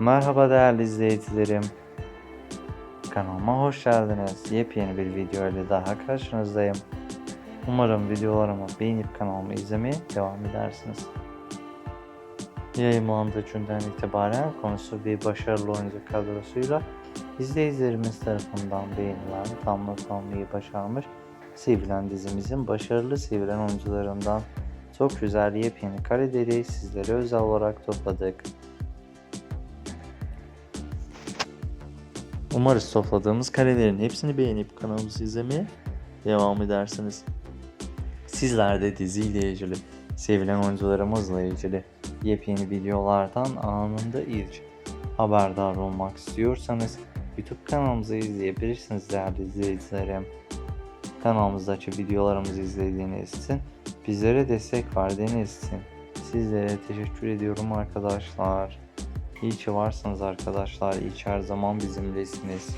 Merhaba değerli izleyicilerim. Kanalıma hoş geldiniz. Yepyeni bir video ile daha karşınızdayım. Umarım videolarımı beğenip kanalımı izlemeye devam edersiniz. Yayınlandığı günden itibaren konusu bir başarılı oyuncu kadrosuyla izleyicilerimiz tarafından beğenilen, tam not almayı başarmış Sevilen dizimizin başarılı sevilen oyuncularından çok güzel yepyeni kareleri sizlere özel olarak topladık. Umarız topladığımız karelerin hepsini beğenip kanalımızı izlemeye devam edersiniz. Sizler de diziyle ilgili, sevilen oyuncularımızla ilgili yepyeni videolardan anında ilk haberdar olmak istiyorsanız YouTube kanalımızı izleyebilirsiniz değerli izleyicilerim. Kanalımızdaki videolarımızı izlediğiniz için, bizlere destek verdiğiniz için sizlere teşekkür ediyorum arkadaşlar. İyi ki varsınız arkadaşlar. İyi ki her zaman bizimlesiniz.